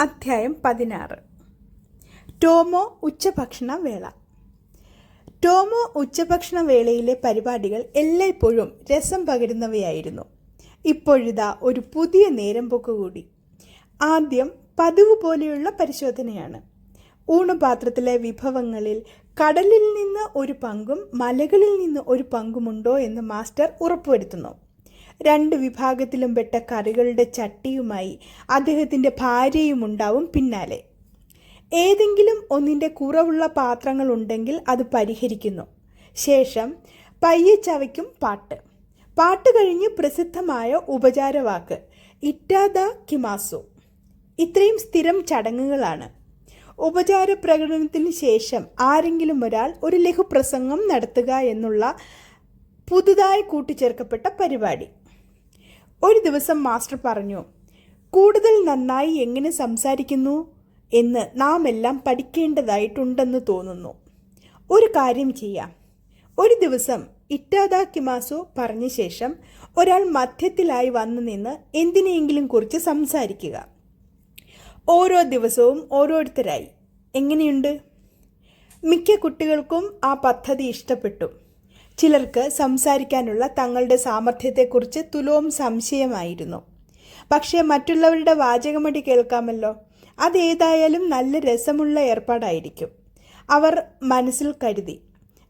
അധ്യായം പതിനാറ്. ടോമോ ഉച്ചഭക്ഷണ വേള ടോമോ ഉച്ചഭക്ഷണ വേളയിലെ പരിപാടികൾ എല്ലായ്പ്പോഴും രസം പകരുന്നവയായിരുന്നു. ഇപ്പോഴിതാ ഒരു പുതിയ നേരം പോക്ക് കൂടി. ആദ്യം പതിവ് പോലെയുള്ള പരിശോധനയാണ്. ഊണുപാത്രത്തിലെ വിഭവങ്ങളിൽ കടലിൽ നിന്ന് ഒരു പങ്കും മലകളിൽ നിന്ന് ഒരു പങ്കുമുണ്ടോ എന്ന് മാസ്റ്റർ ഉറപ്പുവരുത്തുന്നു. രണ്ട് വിഭാഗത്തിലും പെട്ട കറികളുടെ ചട്ടിയുമായി അദ്ദേഹത്തിന്റെ ഭാര്യയും ഉണ്ടാവും പിന്നാലെ. ഏതെങ്കിലും ഒന്നിന്റെ കുറവുള്ള പാത്രങ്ങൾ ഉണ്ടെങ്കിൽ അത് പരിഹരിക്കുന്നു. ശേഷം പയ്യെ ചവയ്ക്കും പാട്ട്. പാട്ട് കഴിഞ്ഞ് പ്രസിദ്ധമായ ഉപചാരവാക്ക് ഇറ്റാദ കിമാസു ഇത്രയും സ്ഥിരം ചടങ്ങുകളാണ്. ഉപചാര പ്രകടനത്തിന് ശേഷം ആരെങ്കിലും ഒരാൾ ഒരു ലഘുപ്രസംഗം നടത്തുക എന്നുള്ള പുതുതായി കൂട്ടിച്ചേർക്കപ്പെട്ട പരിപാടി. ഒരു ദിവസം മാസ്റ്റർ പറഞ്ഞു കൂടുതൽ നന്നായി എങ്ങനെ സംസാരിക്കുന്നു എന്ന് നാം എല്ലാം പഠിക്കേണ്ടതായിട്ടുണ്ടെന്ന് തോന്നുന്നു. ഒരു കാര്യം ചെയ്യാം. ഒരു ദിവസം ഇറ്റാദ കിമാസോ പറഞ്ഞ ശേഷം ഒരാൾ മധ്യത്തിലായി വന്നു നിന്ന് എന്തിനെയെങ്കിലും കുറിച്ച് സംസാരിക്കുക. ഓരോ ദിവസവും ഓരോരുത്തരായി. എങ്ങനെയുണ്ട്? മിക്ക കുട്ടികൾക്കും ആ പദ്ധതി ഇഷ്ടപ്പെട്ടു. ചിലർക്ക് സംസാരിക്കാനുള്ള തങ്ങളുടെ സാമർഥ്യത്തെക്കുറിച്ച് തുലോം സംശയമായിരുന്നു. പക്ഷേ മറ്റുള്ളവരുടെ വാചകമടി കേൾക്കാമല്ലോ. അതേതായാലും നല്ല രസമുള്ള ഏർപ്പാടായിരിക്കും. അവർ മനസ്സിൽ കരുതി.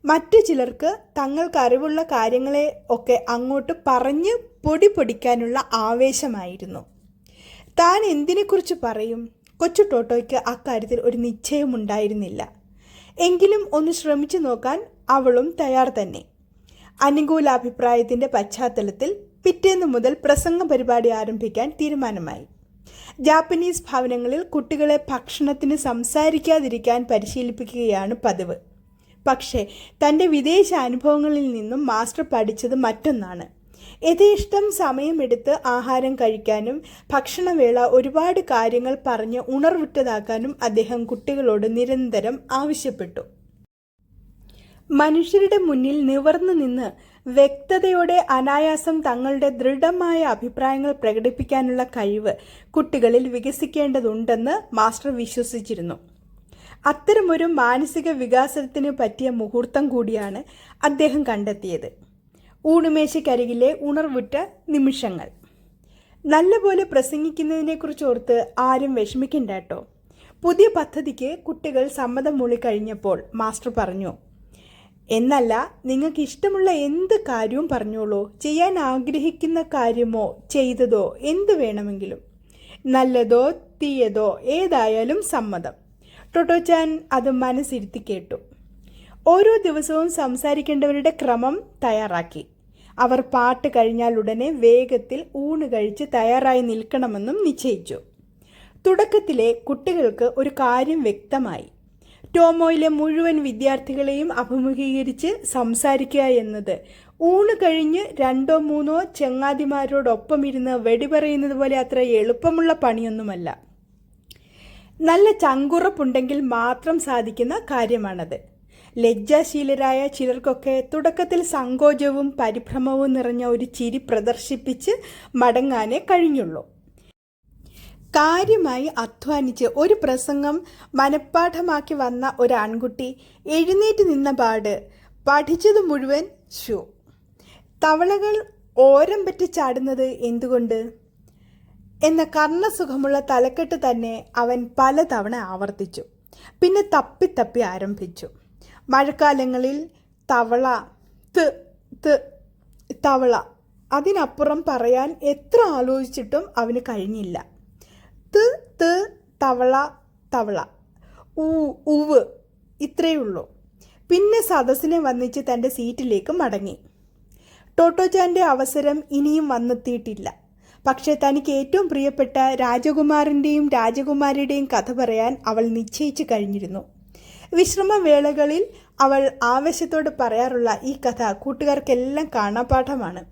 മറ്റു ചിലർക്ക് തങ്ങൾക്ക് അറിവുള്ള കാര്യങ്ങളെ ഒക്കെ അങ്ങോട്ട് പറഞ്ഞ് പൊടി പൊടിക്കാനുള്ള ആവേശമായിരുന്നു. താൻ എന്തിനെക്കുറിച്ച് പറയും? കൊച്ചു ടോട്ടോയ്ക്ക് അക്കാര്യത്തിൽ ഒരു നിശ്ചയമുണ്ടായിരുന്നില്ല. എങ്കിലും ഒന്ന് ശ്രമിച്ചു നോക്കാൻ അവളും തയ്യാർ തന്നെ. അനുകൂല അഭിപ്രായത്തിന്റെ പശ്ചാത്തലത്തിൽ പിറ്റേന്ന് മുതൽ പ്രസംഗ പരിപാടി ആരംഭിക്കാൻ തീരുമാനമായി. ജാപ്പനീസ് ഭവനങ്ങളിൽ കുട്ടികളെ ഭക്ഷണത്തിന് സംസാരിക്കാതിരിക്കാൻ പരിശീലിപ്പിക്കുകയാണ് പതിവ്. പക്ഷേ തന്റെ വിദേശ അനുഭവങ്ങളിൽ നിന്നും മാസ്റ്റർ പഠിച്ചത് മറ്റൊന്നാണ്. യഥേഷ്ടം സമയമെടുത്ത് ആഹാരം കഴിക്കാനും ഭക്ഷണവേള ഒരുപാട് കാര്യങ്ങൾ പറഞ്ഞ് ഉണർവിട്ടതാക്കാനും അദ്ദേഹം കുട്ടികളോട് നിരന്തരം ആവശ്യപ്പെട്ടു. മനുഷ്യരുടെ മുന്നിൽ നിവർന്നു നിന്ന് വ്യക്തതയോടെ അനായാസം തങ്ങളുടെ ദൃഢമായ അഭിപ്രായങ്ങൾ പ്രകടിപ്പിക്കാനുള്ള കഴിവ് കുട്ടികളിൽ വികസിക്കേണ്ടതുണ്ടെന്ന് മാസ്റ്റർ വിശ്വസിച്ചിരുന്നു. അത്തരമൊരു മാനസിക വികാസത്തിന് പറ്റിയ മുഹൂർത്തം കൂടിയാണ് അദ്ദേഹം കണ്ടെത്തിയത്. ഊണുമേശക്കരികിലെ ഉണർവുറ്റ നിമിഷങ്ങൾ. നല്ലപോലെ പ്രസംഗിക്കുന്നതിനെക്കുറിച്ച് ഓർത്ത് ആരും വിഷമിക്കണ്ട കേട്ടോ. പുതിയ പദ്ധതിക്ക് കുട്ടികൾ സമ്മതം മൂളിക്കഴിഞ്ഞപ്പോൾ മാസ്റ്റർ പറഞ്ഞു എന്നല്ല നിങ്ങൾക്ക് ഇഷ്ടമുള്ള എന്ത് കാര്യവും പറഞ്ഞോളൂ. ചെയ്യാൻ ആഗ്രഹിക്കുന്ന കാര്യമോ ചെയ്തതോ എന്ത് വേണമെങ്കിലും. നല്ലതോ തീയതോ ഏതായാലും സമ്മതം. ടൊട്ടോച്ചാൻ അത് മനസ്സിരുത്തി കേട്ടു. ഓരോ ദിവസവും സംസാരിക്കേണ്ടവരുടെ ക്രമം തയ്യാറാക്കി. അവർ പാട്ട് കഴിഞ്ഞാൽ ഉടനെ വേഗത്തിൽ ഊണ് കഴിച്ച് തയ്യാറായി നിൽക്കണമെന്നും നിശ്ചയിച്ചു. തുടക്കത്തിലെ കുട്ടികൾക്ക് ഒരു കാര്യം വ്യക്തമായി. ടോമോയിലെ മുഴുവൻ വിദ്യാർത്ഥികളെയും അഭിമുഖീകരിച്ച് സംസാരിക്കുക എന്നത്. ഊണ് കഴിഞ്ഞ് രണ്ടോ മൂന്നോ ചെങ്ങാതിമാരോടൊപ്പം ഇരുന്ന് വെടി പറയുന്നത് പോലെ അത്ര എളുപ്പമുള്ള പണിയൊന്നുമല്ല. നല്ല ചങ്കുറപ്പുണ്ടെങ്കിൽ മാത്രം സാധിക്കുന്ന കാര്യമാണത്. ലജ്ജാശീലരായ ചിലർക്കൊക്കെ തുടക്കത്തിൽ സങ്കോചവും പരിഭ്രമവും നിറഞ്ഞ ഒരു ചിരി പ്രദർശിപ്പിച്ച് മടങ്ങാനേ കഴിഞ്ഞുള്ളൂ. കാര്യമായി അധ്വാനിച്ച് ഒരു പ്രസംഗം മനഃപ്പാഠമാക്കി വന്ന ഒരു ആൺകുട്ടി എഴുന്നേറ്റ് നിന്ന പാട് പഠിച്ചത് മുഴുവൻ ഷൂ തവളകൾ ഓരം പറ്റി ചാടുന്നത് എന്തുകൊണ്ട്? എന്ന കർണസുഖമുള്ള തലക്കെട്ട് തന്നെ അവൻ പലതവണ ആവർത്തിച്ചു. പിന്നെ തപ്പി തപ്പി ആരംഭിച്ചു. മഴക്കാലങ്ങളിൽ തവള ത് തവള. അതിനപ്പുറം പറയാൻ എത്ര ആലോചിച്ചിട്ടും അവന് കഴിഞ്ഞില്ല. തവള തവള. ഊ ഉവ്. ഇത്രയേ ഉള്ളൂ. പിന്നെ സദസ്സിനെ വന്നിച്ച് തന്റെ സീറ്റിലേക്ക് മടങ്ങി. ടോട്ടോജാന്റെ അവസരം ഇനിയും വന്നെത്തിയിട്ടില്ല. പക്ഷേ തനിക്ക് ഏറ്റവും പ്രിയപ്പെട്ട രാജകുമാരന്റെയും രാജകുമാരിയുടെയും കഥ പറയാൻ അവൾ നിശ്ചയിച്ചു കഴിഞ്ഞിരുന്നു. വിശ്രമവേളകളിൽ അവൾ ആവേശത്തോട് പറയാറുള്ള ഈ കഥ കൂട്ടുകാർക്കെല്ലാം കാണാപാഠമാണ്.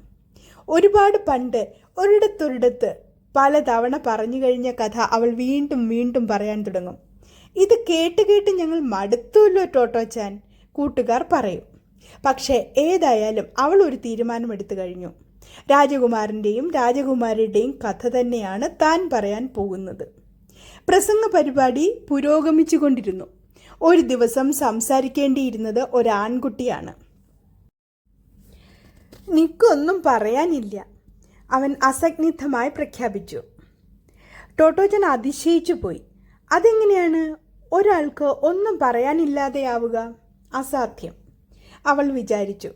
ഒരുപാട് പണ്ട് ഒരിടത്തൊരിടത്ത് പലതവണ പറഞ്ഞു കഴിഞ്ഞ കഥ അവൾ വീണ്ടും വീണ്ടും പറയാൻ തുടങ്ങും. ഇത് കേട്ട് കേട്ട് ഞങ്ങൾ മടുത്തുല്ലോ ടോട്ടോച്ചാൻ കൂട്ടുകാർ പറയും. പക്ഷേ ഏതായാലും അവൾ ഒരു തീരുമാനമെടുത്തു കഴിഞ്ഞു. രാജകുമാരന്റെയും രാജകുമാരിയുടെയും കഥ തന്നെയാണ് താൻ പറയാൻ പോകുന്നത്. പ്രസംഗ പരിപാടി പുരോഗമിച്ചുകൊണ്ടിരുന്നു ഒരു ദിവസം സംസാരിക്കേണ്ടിയിരുന്നത് ഒരാൺകുട്ടിയാണ്. നിക്കൊന്നും പറയാനില്ല. അവൻ അസഗ്നിഗ്ധമായി പ്രഖ്യാപിച്ചു. ടോട്ടോജൻ അതിശയിച്ചു പോയി. അതെങ്ങനെയാണ്? ഒരാൾക്ക് ഒന്നും പറയാനില്ലാതെയാവുക അസാധ്യം അവൾ വിചാരിച്ചു.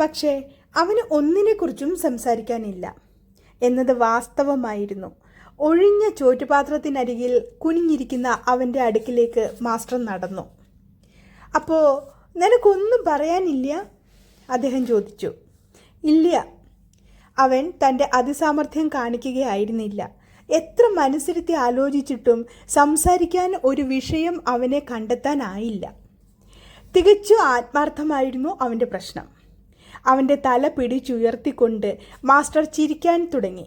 പക്ഷേ അവന് ഒന്നിനെക്കുറിച്ചും സംസാരിക്കാനില്ല എന്നത് വാസ്തവമായിരുന്നു. ഒഴിഞ്ഞ ചോറ്റുപാത്രത്തിനരികിൽ കുനിഞ്ഞിരിക്കുന്ന അവന്റെ അടുക്കിലേക്ക് മാസ്റ്റർ നടന്നു. അപ്പോൾ നിനക്കൊന്നും പറയാനില്ല? അദ്ദേഹം ചോദിച്ചു. ഇല്ല അവൻ തന്റെ അതിസാമർഥ്യം കാണിക്കുകയായിരുന്നില്ല. എത്ര മനസ്സിരുത്തി ആലോചിച്ചിട്ടും സംസാരിക്കാൻ ഒരു വിഷയം അവനെ കണ്ടെത്താനായില്ല. തികച്ചു ആത്മാർത്ഥമായിരുന്നു അവന്റെ പ്രശ്നം. അവന്റെ തല പിടിച്ചുയർത്തിക്കൊണ്ട് മാസ്റ്റർ ചിരിക്കാൻ തുടങ്ങി.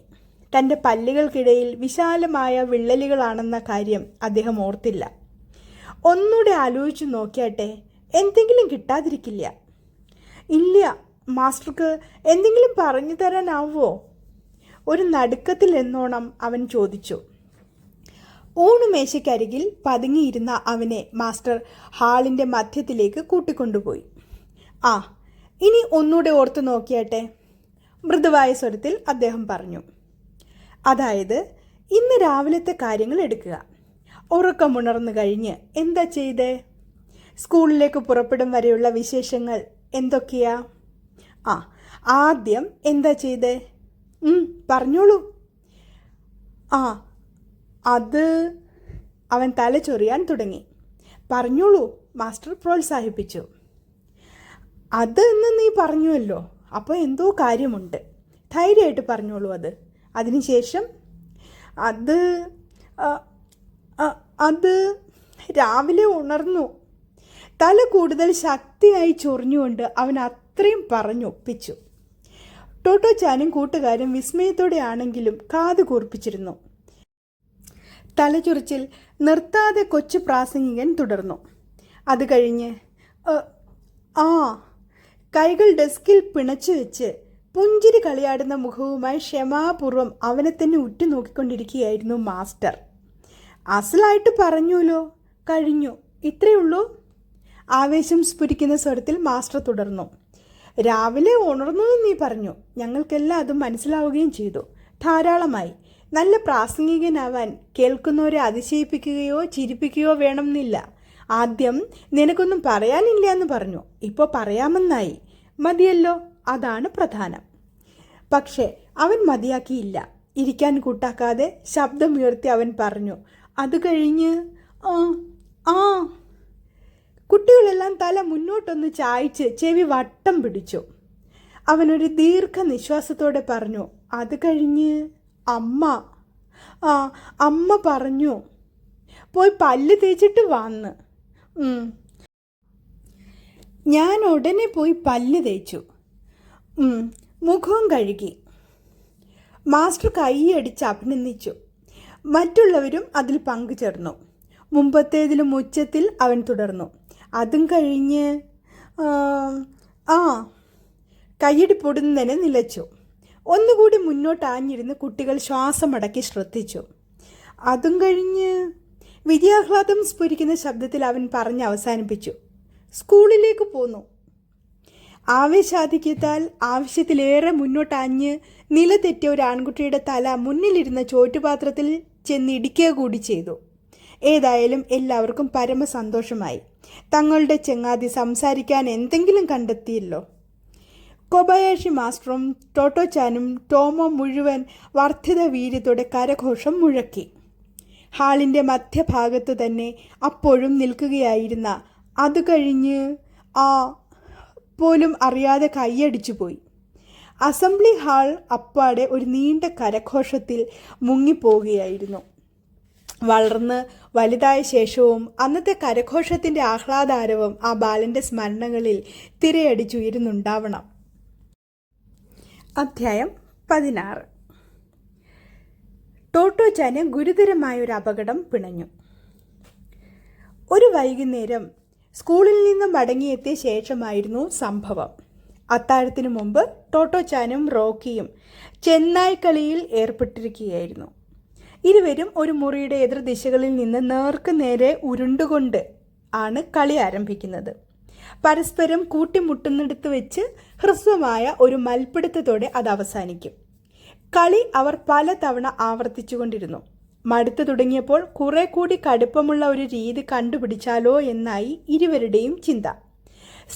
തന്റെ പല്ലുകൾക്കിടയിൽ വിശാലമായ വിള്ളലുകളാണെന്ന കാര്യം അദ്ദേഹം ഓർത്തില്ല. ഒന്നുകൂടെ ആലോചിച്ചു നോക്കിയാട്ടെ എന്തെങ്കിലും കിട്ടാതിരിക്കില്ല. ഇല്ല മാസ്റ്റർക്ക് എന്തെങ്കിലും പറഞ്ഞു തരാനാവോ? ഒരു നടുക്കത്തിൽ എന്നോണം അവൻ ചോദിച്ചു. ഊണുമേശയ്ക്കരികിൽ പതുങ്ങിയിരുന്ന അവനെ മാസ്റ്റർ ഹാളിന്റെ മധ്യത്തിലേക്ക് കൂട്ടിക്കൊണ്ടുപോയി. ആ ഇനി ഒന്നുകൂടെ ഓർത്തു നോക്കിയാട്ടെ മൃദുവായ സ്വരത്തിൽ അദ്ദേഹം പറഞ്ഞു. അതായത് ഇന്ന് രാവിലത്തെ കാര്യങ്ങൾ എടുക്കുക. ഉറക്കമുണർന്നു കഴിഞ്ഞ് എന്താ ചെയ്തേ? സ്കൂളിലേക്ക് പുറപ്പെടും വരെയുള്ള വിശേഷങ്ങൾ എന്തൊക്കെയാ? ആ ആദ്യം എന്താ ചെയ്തേ? പറഞ്ഞോളൂ. ആ അത് അവൻ തല ചൊറിയാൻ തുടങ്ങി. പറഞ്ഞോളൂ മാസ്റ്റർ പ്രോത്സാഹിപ്പിച്ചു. അത് എന്ന് നീ പറഞ്ഞുവല്ലോ അപ്പോൾ എന്തോ കാര്യമുണ്ട്. ധൈര്യമായിട്ട് പറഞ്ഞോളൂ അത്. അതിനുശേഷം അത് അത് രാവിലെ ഉണർന്നു. തല കൂടുതൽ ശക്തിയായി ചൊറിഞ്ഞുകൊണ്ട് അവൻ അത്രയും പറഞ്ഞൊപ്പിച്ചു. ടോട്ടോ ചാനും കൂട്ടുകാരും വിസ്മയത്തോടെയാണെങ്കിലും കാത് കൂർപ്പിച്ചിരുന്നു. തലചുറിച്ചിൽ നിർത്താതെ കൊച്ചു പ്രാസംഗികൻ തുടർന്നു. അത് കഴിഞ്ഞ് ആ കൈകൾ ഡെസ്കിൽ പിണച്ചു വെച്ച് പുഞ്ചിരി കളിയാടുന്ന മുഖവുമായി ക്ഷമാപൂർവം അവനെ തന്നെ ഉറ്റുനോക്കിക്കൊണ്ടിരിക്കുകയായിരുന്നു മാസ്റ്റർ. അസലായിട്ട് പറഞ്ഞുല്ലോ കഴിഞ്ഞു. ഇത്രയുള്ളൂ ആവേശം സ്ഫുരിക്കുന്ന സ്വരത്തിൽ മാസ്റ്റർ തുടർന്നു. രാവിലെ ഉണർന്നു നീ പറഞ്ഞു. ഞങ്ങൾക്കെല്ലാം അത് മനസ്സിലാവുകയും ചെയ്തു. ധാരാളമായി. നല്ല പ്രാസംഗികനാവാൻ കേൾക്കുന്നവരെ അതിശയിപ്പിക്കുകയോ ചിരിപ്പിക്കുകയോ വേണമെന്നില്ല. ആദ്യം നിനക്കൊന്നും പറയാനില്ല എന്ന് പറഞ്ഞു. ഇപ്പോൾ പറയാമെന്നായി. മതിയല്ലോ? അതാണ് പ്രധാനം. പക്ഷേ അവൻ മതിയാക്കിയില്ല. ഇരിക്കാൻ കൂട്ടാക്കാതെ ശബ്ദമുയർത്തി അവൻ പറഞ്ഞു. അത് കഴിഞ്ഞ്? ആ ആ. കുട്ടികളെല്ലാം തല മുന്നോട്ടൊന്ന് ചായച്ച് ചെവി വട്ടം പിടിച്ചു. അവനൊരു ദീർഘനിശ്വാസത്തോടെ പറഞ്ഞു അത് കഴിഞ്ഞ് അമ്മ. ആ അമ്മ പറഞ്ഞു. പോയി പല്ല് തേച്ചിട്ട് വന്ന്. ഞാൻ ഉടനെ പോയി പല്ല് തേച്ചു. മുഖവും കഴുകി. മാസ്റ്റർ കൈയടിച്ച് അഭിനന്ദിച്ചു. മറ്റുള്ളവരും അതിൽ പങ്കുചേർന്നു. മുമ്പത്തേതിലും ഉച്ചത്തിൽ അവൻ തുടർന്നു. അതും കഴിഞ്ഞ് ആ, ആ കയ്യടി പൊടുന്നതിനെ നിലച്ചു. ഒന്നുകൂടി മുന്നോട്ട് ആഞ്ഞിരുന്ന് കുട്ടികൾ ശ്വാസമടക്കി ശ്രദ്ധിച്ചു. അതും കഴിഞ്ഞ് വിജയാഹ്ലാദം സ്ഫുരിക്കുന്ന ശബ്ദത്തിൽ അവൻ പറഞ്ഞ് അവസാനിപ്പിച്ചു. സ്കൂളിലേക്ക് പോന്നു. ആവേശാധിക്യത്താൽ ആവശ്യത്തിലേറെ മുന്നോട്ടാഞ്ഞ് നില തെറ്റിയ ഒരു ആൺകുട്ടിയുടെ തല മുന്നിലിരുന്ന ചോറ്റുപാത്രത്തിൽ ചെന്നിടിക്കുക കൂടി ചെയ്തു. ഏതായാലും എല്ലാവർക്കും പരമസന്തോഷമായി. തങ്ങളുടെ ചെങ്ങാതി സംസാരിക്കാൻ എന്തെങ്കിലും കണ്ടെത്തിയല്ലോ? കൊബയാഷി മാസ്റ്ററും ടോട്ടോ ചാനും ടോമോ മുഴുവൻ വർദ്ധിത വീര്യത്തോടെ കരഘോഷം മുഴക്കി. ഹാളിന്റെ മധ്യഭാഗത്ത് തന്നെ അപ്പോഴും നിൽക്കുകയായിരുന്ന അത് കഴിഞ്ഞ് ആ പോലും അറിയാതെ കൈയടിച്ചു പോയി. അസംബ്ലി ഹാൾ അപ്പാടെ ഒരു നീണ്ട കരഘോഷത്തിൽ മുങ്ങിപ്പോവുകയായിരുന്നു. വളർന്ന് വലുതായ ശേഷവും അന്നത്തെ കരഘോഷത്തിന്റെ ആഹ്ലാദാരവും ആ ബാലന്റെ സ്മരണകളിൽ തിരയടിച്ചുയരുന്നുണ്ടാവണം. അധ്യായം പതിനാറ്. ടോട്ടോ ചാന് ഗുരുതരമായ ഒരു അപകടം പിണഞ്ഞു. ഒരു വൈകുന്നേരം സ്കൂളിൽ നിന്നും മടങ്ങിയെത്തിയ ശേഷമായിരുന്നു സംഭവം. അത്താഴത്തിനു മുമ്പ് ടോട്ടോ ചാനും റോക്കിയും ചെന്നായ്ക്കളിയിൽ ഏർപ്പെട്ടിരിക്കുകയായിരുന്നു. ഇരുവരും ഒരു മുറിയുടെ എതിർദിശകളിൽ നിന്ന് നേർക്ക് നേരെ ഉരുണ്ടുകൊണ്ട് ആണ് കളി ആരംഭിക്കുന്നത്. പരസ്പരം കൂട്ടിമുട്ടുന്നിടത്ത് വെച്ച് ഹ്രസ്വമായ ഒരു മൽപ്പിടുത്തത്തോടെ അത് അവസാനിക്കും. കളി അവർ പല തവണ ആവർത്തിച്ചുകൊണ്ടിരുന്നു. മടുത്തു തുടങ്ങിയപ്പോൾ കുറെ കൂടി കടുപ്പമുള്ള ഒരു രീതി കണ്ടുപിടിച്ചാലോ എന്നായി ഇരുവരുടെയും ചിന്ത.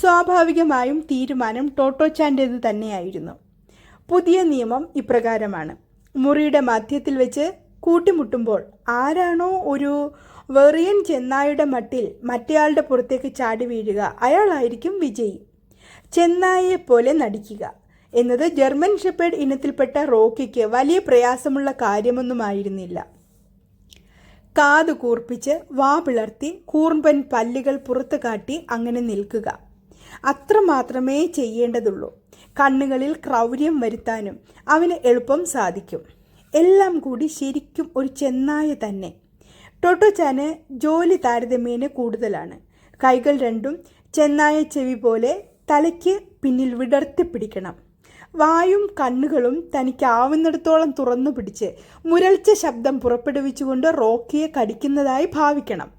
സ്വാഭാവികമായും തീരുമാനം ടോട്ടോച്ചാന്റേത് തന്നെയായിരുന്നു. പുതിയ നിയമം ഇപ്രകാരമാണ്. മുറിയുടെ മധ്യത്തിൽ വെച്ച് കൂട്ടിമുട്ടുമ്പോൾ ആരാണോ ഒരു വെറിയൻ ചെന്നായുടെ മട്ടിൽ മറ്റേയാളുടെ പുറത്തേക്ക് ചാടി വീഴുക അയാളായിരിക്കും വിജയി. ചെന്നായയെ പോലെ നടിക്കുക എന്നത് ജർമ്മൻ ഷെപ്പേഡ് ഇനത്തിൽപ്പെട്ട റോക്കിക്ക് വലിയ പ്രയാസമുള്ള കാര്യമൊന്നുമായിരുന്നില്ല. കാതു കൂർപ്പിച്ച് വാ പിളർത്തി കൂർമ്പൻ പല്ലുകൾ പുറത്തു കാട്ടി അങ്ങനെ നിൽക്കുക. അത്ര മാത്രമേ ചെയ്യേണ്ടതുള്ളൂ. കണ്ണുകളിൽ ക്രൗര്യം വരുത്താനും അവന് എളുപ്പം സാധിക്കും. എല്ലാം കൂടി ശരിക്കും ഒരു ചെന്നായ തന്നെ. ടൊട്ടോച്ചാന് ജോലി താരതമ്യേന കൂടുതലാണ്. കൈകൾ രണ്ടും ചെന്നായ ചെവി പോലെ തലയ്ക്ക് പിന്നിൽ വിടർത്തി പിടിക്കണം. വായും കണ്ണുകളും തനിക്കാവുന്നിടത്തോളം തുറന്നു പിടിച്ച് മുരൾച്ച ശബ്ദം പുറപ്പെടുവിച്ചുകൊണ്ട് റോക്കിയെ കടിക്കുന്നതായി ഭാവിക്കണം.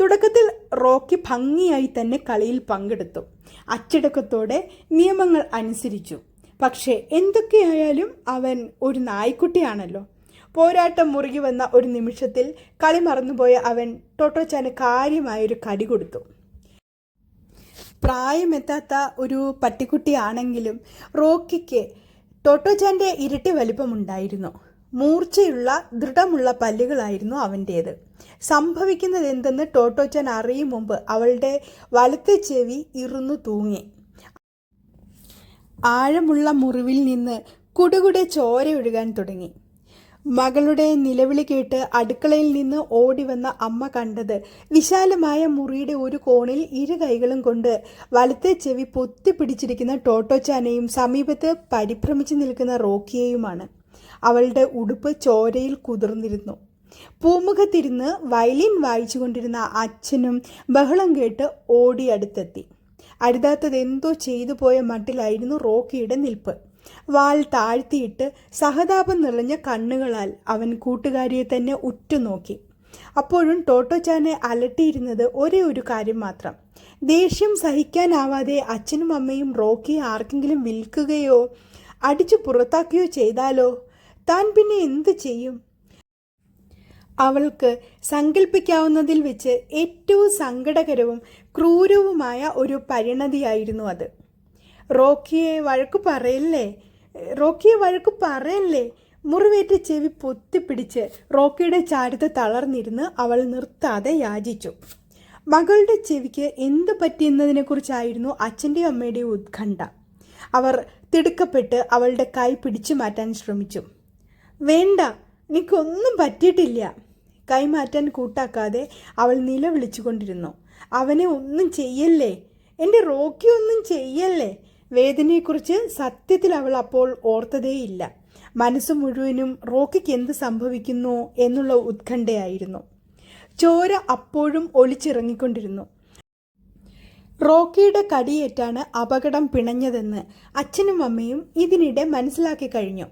തുടക്കത്തിൽ റോക്കി ഭംഗിയായി തന്നെ കളിയിൽ പങ്കെടുത്തു. അച്ചടക്കത്തോടെ നിയമങ്ങൾ അനുസരിച്ചു. പക്ഷേ എന്തൊക്കെയായാലും അവൻ ഒരു നായ്ക്കുട്ടിയാണല്ലോ. പോരാട്ടം മുറുകി വന്ന ഒരു നിമിഷത്തിൽ കളി മറന്നുപോയ അവൻ ടോട്ടോച്ചാന് കാര്യമായൊരു കടി കൊടുത്തു. പ്രായമെത്താത്ത ഒരു പട്ടിക്കുട്ടിയാണെങ്കിലും റോക്കിക്ക് ടോട്ടോച്ചാന്റെ ഇരട്ടി വലിപ്പമുണ്ടായിരുന്നു. മൂർച്ചയുള്ള ദൃഢമുള്ള പല്ലുകളായിരുന്നു അവന്റേത് സംഭവിക്കുന്നത് എന്തെന്ന് ടോട്ടോച്ചാൻ അറിയും മുമ്പ് അവളുടെ വലത്തെ ചെവി ഇറുന്നു തൂങ്ങി. ആഴമുള്ള മുറിവിൽ നിന്ന് കുടുകുടെ ചോര ഒഴുകാൻ തുടങ്ങി. മകളുടെ നിലവിളി കേട്ട് അടുക്കളയിൽ നിന്ന് ഓടി വന്ന അമ്മ കണ്ടത് വിശാലമായ മുറിയുടെ ഒരു കോണിൽ ഇരു കൈകളും കൊണ്ട് വലത്തെ ചെവി പൊത്തി പിടിച്ചിരിക്കുന്ന ടോട്ടോച്ചാനെയും സമീപത്ത് പരിഭ്രമിച്ചു നിൽക്കുന്ന റോക്കിയെയുമാണ്. അവളുടെ ഉടുപ്പ് ചോരയിൽ കുതിർന്നിരുന്നു. പൂമുഖത്തിരുന്ന് വയലിൻ വായിച്ചുകൊണ്ടിരുന്ന അച്ഛനും ബഹളം കേട്ട് ഓടി അടുത്തെത്തി അരുതാത്തത് എന്തോ ചെയ്തു പോയ മട്ടിലായിരുന്നു റോക്കിയുടെ നിൽപ്പ്. വാൽ താഴ്ത്തിയിട്ട് സഹതാപം നിറഞ്ഞ കണ്ണുകളാൽ അവൻ കൂട്ടുകാരിയെ തന്നെ ഉറ്റുനോക്കി. അപ്പോഴും ടോട്ടോച്ചാനെ അലട്ടിയിരുന്നത് ഒരേ ഒരു കാര്യം മാത്രം. ദേഷ്യം സഹിക്കാനാവാതെ അച്ഛനും അമ്മയും റോക്കി ആർക്കെങ്കിലും വിൽക്കുകയോ അടിച്ചു പുറത്താക്കുകയോ ചെയ്താലോ? താൻ പിന്നെ എന്തു ചെയ്യും? അവൾക്ക് സങ്കല്പിക്കാവുന്നതിൽ വെച്ച് ഏറ്റവും സങ്കടകരവും ക്രൂരവുമായ ഒരു പരിണതിയായിരുന്നു അത്. റോക്കിയെ വഴക്കു പറയല്ലേ? റോക്കിയെ വഴക്കു പറയല്ലേ? മുറിവേറ്റ ചെവി പൊത്തിപ്പിടിച്ച് റോക്കിയുടെ ചാരത്ത് തളർന്നിരുന്ന് അവൾ നിർത്താതെ യാചിച്ചു. മകളുടെ ചെവിക്ക് എന്ത് പറ്റിയെന്നതിനെക്കുറിച്ചായിരുന്നു അച്ഛന്റെയും അമ്മയുടെയും ഉത്കണ്ഠ. അവർ തിടുക്കപ്പെട്ട് അവളുടെ കൈ പിടിച്ചു മാറ്റാൻ ശ്രമിച്ചു. വേണ്ട എനിക്കൊന്നും പറ്റിയിട്ടില്ല. കൈമാറ്റാൻ കൂട്ടാക്കാതെ അവൾ നിലവിളിച്ചുകൊണ്ടിരുന്നു. അവനെ ഒന്നും ചെയ്യല്ലേ? എന്റെ റോക്കി ഒന്നും ചെയ്യല്ലേ? വേദനയെക്കുറിച്ച് സത്യത്തിൽ അവൾ അപ്പോൾ ഓർത്തതേയില്ല. മനസ്സ് മുഴുവനും റോക്കിക്ക് എന്ത് സംഭവിക്കുന്നു എന്നുള്ള ഉത്കണ്ഠയായിരുന്നു. ചോര അപ്പോഴും ഒളിച്ചിറങ്ങിക്കൊണ്ടിരുന്നു റോക്കിയുടെ കടിയേറ്റാണ് അപകടം പിണഞ്ഞതെന്ന് അച്ഛനും അമ്മയും ഇതിനിടെ മനസ്സിലാക്കി കഴിഞ്ഞു.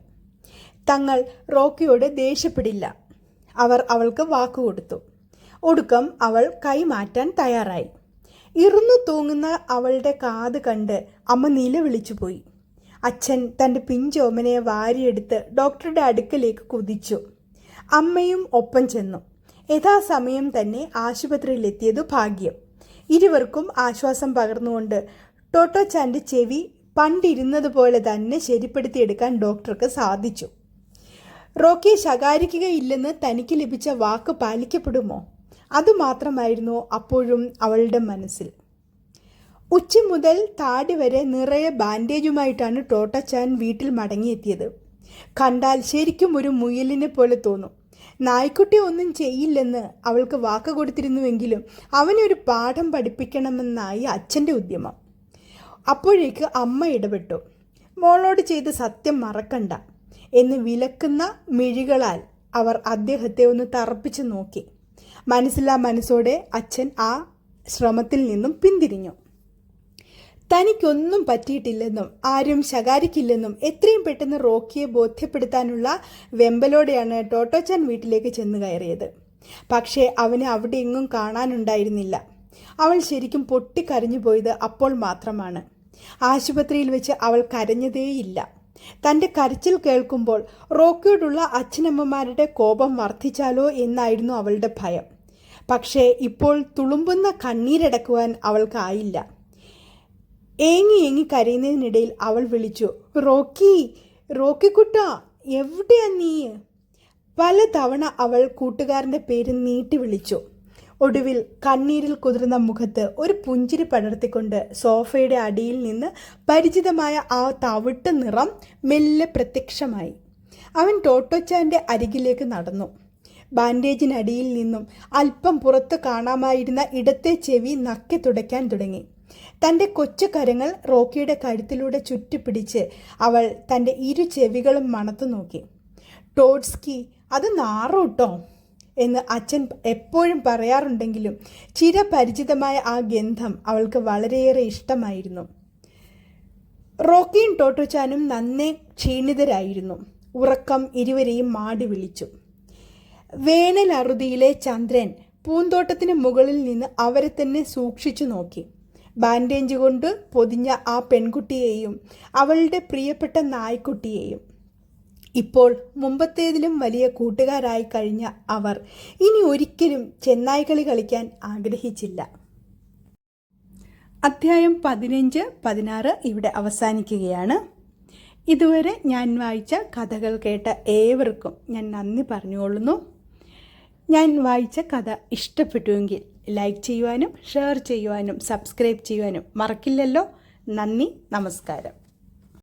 തങ്ങൾ റോക്കിയോട് ദേഷ്യപ്പെടില്ല. അവർ അവൾക്ക് വാക്കുകൊടുത്തു ഒടുക്കം അവൾ കൈമാറ്റാൻ തയ്യാറായി. ഇറുന്നു തൂങ്ങുന്ന അവളുടെ കാത് കണ്ട് അമ്മ നിലവിളിച്ചു പോയി. അച്ഛൻ തന്റെ പിഞ്ചോമനെ വാരിയെടുത്ത് ഡോക്ടറുടെ അടുക്കലേക്ക് കുതിച്ചു. അമ്മയും ഒപ്പം ചെന്നു. യഥാസമയം തന്നെ ആശുപത്രിയിലെത്തിയത് ഭാഗ്യം. ഇരുവർക്കും ആശ്വാസം പകർന്നുകൊണ്ട് ടോട്ടോച്ചാന്റെ ചെവി പണ്ടിരുന്നത് പോലെ തന്നെ ശരിപ്പെടുത്തിയെടുക്കാൻ ഡോക്ടർക്ക് സാധിച്ചു. റോക്കി ശകാരിക്കുകയില്ലെന്ന് തനിക്ക് ലഭിച്ച വാക്ക് പാലിക്കപ്പെടുമോ? അതുമാത്രമായിരുന്നു അപ്പോഴും അവളുടെ മനസ്സിൽ. ഉച്ച മുതൽ താടി വരെ നിറയെ ബാൻഡേജുമായിട്ടാണ് ടോട്ടച്ചാൻ വീട്ടിൽ മടങ്ങിയെത്തിയത്. കണ്ടാൽ ശരിക്കും ഒരു മുയലിനെ പോലെ തോന്നും. നായ്ക്കുട്ടി ഒന്നും ചെയ്യില്ലെന്ന് അവൾക്ക് വാക്ക് കൊടുത്തിരുന്നുവെങ്കിലും അവനൊരു പാഠം പഠിപ്പിക്കണമെന്നായി അച്ഛന്റെ ഉദ്യമം. അപ്പോഴേക്ക് അമ്മ ഇടപെട്ടു. മോളോട് ചെയ്ത് സത്യം മറക്കണ്ട. എന്ന് വിലക്കുന്ന മിഴികളാൽ അവർ അദ്ദേഹത്തെ ഒന്ന് തറപ്പിച്ചു നോക്കി. മനസ്സിലാ മനസ്സോടെ അച്ഛൻ ആ ശ്രമത്തിൽ നിന്നും പിന്തിരിഞ്ഞു. തനിക്കൊന്നും പറ്റിയിട്ടില്ലെന്നും ആരും ശകാരിക്കില്ലെന്നും എത്രയും പെട്ടെന്ന് റോക്കിയെ ബോധ്യപ്പെടുത്താനുള്ള വെമ്പലോടെയാണ് ടോട്ടോച്ചാൻ വീട്ടിലേക്ക് ചെന്ന് കയറിയത്. പക്ഷേ അവനെ അവിടെ എങ്ങും കാണാനുണ്ടായിരുന്നില്ല. അവൾ ശരിക്കും പൊട്ടിക്കരഞ്ഞു പോയത് അപ്പോൾ മാത്രമാണ്. ആശുപത്രിയിൽ വെച്ച് അവൾ കരഞ്ഞതേയില്ല. തന്റെ കരച്ചിൽ കേൾക്കുമ്പോൾ റോക്കിയോടുള്ള അച്ഛനമ്മമാരുടെ കോപം വർദ്ധിച്ചാലോ എന്നായിരുന്നു അവളുടെ ഭയം. പക്ഷേ ഇപ്പോൾ തുളുമ്പുന്ന കണ്ണീരടക്കുവാൻ അവൾക്കായില്ല. ഏങ്ങി ഏങ്ങി കരയുന്നതിനിടയിൽ അവൾ വിളിച്ചു റോക്കി റോക്കിക്കുട്ട എവിടെയാ നീ? പല തവണ അവൾ കൂട്ടുകാരന്റെ പേര് നീട്ടി വിളിച്ചു. ഒടുവിൽ കണ്ണീരിൽ കുതിർന്ന മുഖത്ത് ഒരു പുഞ്ചിരി പടർത്തിക്കൊണ്ട് സോഫയുടെ അടിയിൽ നിന്ന് പരിചിതമായ ആ തവിട്ട് നിറം മെല്ലെ പ്രത്യക്ഷമായി. അവൻ ടോട്ടോച്ചാന്റെ അരികിലേക്ക് നടന്നു. ബാൻഡേജിനടിയിൽ നിന്നും അല്പം പുറത്ത് കാണാമായിരുന്ന ഇടത്തെ ചെവി നക്കി തുടയ്ക്കാൻ തുടങ്ങി. തന്റെ കൊച്ചു കരങ്ങൾ റോക്കിയുടെ കഴുത്തിലൂടെ ചുറ്റിപ്പിടിച്ച് അവൾ തന്റെ ഇരു ചെവികളും മണത്തു നോക്കി ടോഡ്സ്കി അത് നാറൂട്ടോ? എന്ന് അച്ഛൻ എപ്പോഴും പറയാറുണ്ടെങ്കിലും ചിരപരിചിതമായ ആ ഗന്ധം അവൾക്ക് വളരെയേറെ ഇഷ്ടമായിരുന്നു. റോക്കിയും ടോട്ടോച്ചാനും നന്നേ ക്ഷീണിതരായിരുന്നു. ഉറക്കം ഇരുവരെയും മാടി വിളിച്ചു. വേനൽ അറുതിയിലെ ചന്ദ്രൻ പൂന്തോട്ടത്തിന് മുകളിൽ നിന്ന് അവരെ തന്നെ സൂക്ഷിച്ചു നോക്കി. ബാൻഡേജ് കൊണ്ട് പൊതിഞ്ഞ ആ പെൺകുട്ടിയെയും അവളുടെ പ്രിയപ്പെട്ട നായ്ക്കുട്ടിയെയും ഇപ്പോൾ മുമ്പത്തേതിലും വലിയ കൂട്ടുകാരായി കഴിഞ്ഞ അവർ ഇനി ഒരിക്കലും ചെന്നായ്ക്കളി കളിക്കാൻ ആഗ്രഹിച്ചില്ല. അധ്യായം പതിനഞ്ച് പതിനാറ് ഇവിടെ അവസാനിക്കുകയാണ്. ഇതുവരെ ഞാൻ വായിച്ച കഥകൾ കേട്ട ഏവർക്കും ഞാൻ നന്ദി പറഞ്ഞുകൊള്ളുന്നു. ഞാൻ വായിച്ച കഥ ഇഷ്ടപ്പെട്ടുവെങ്കിൽ ലൈക്ക് ചെയ്യുവാനും ഷെയർ ചെയ്യുവാനും സബ്സ്ക്രൈബ് ചെയ്യുവാനും മറക്കില്ലല്ലോ. നന്ദി നമസ്കാരം.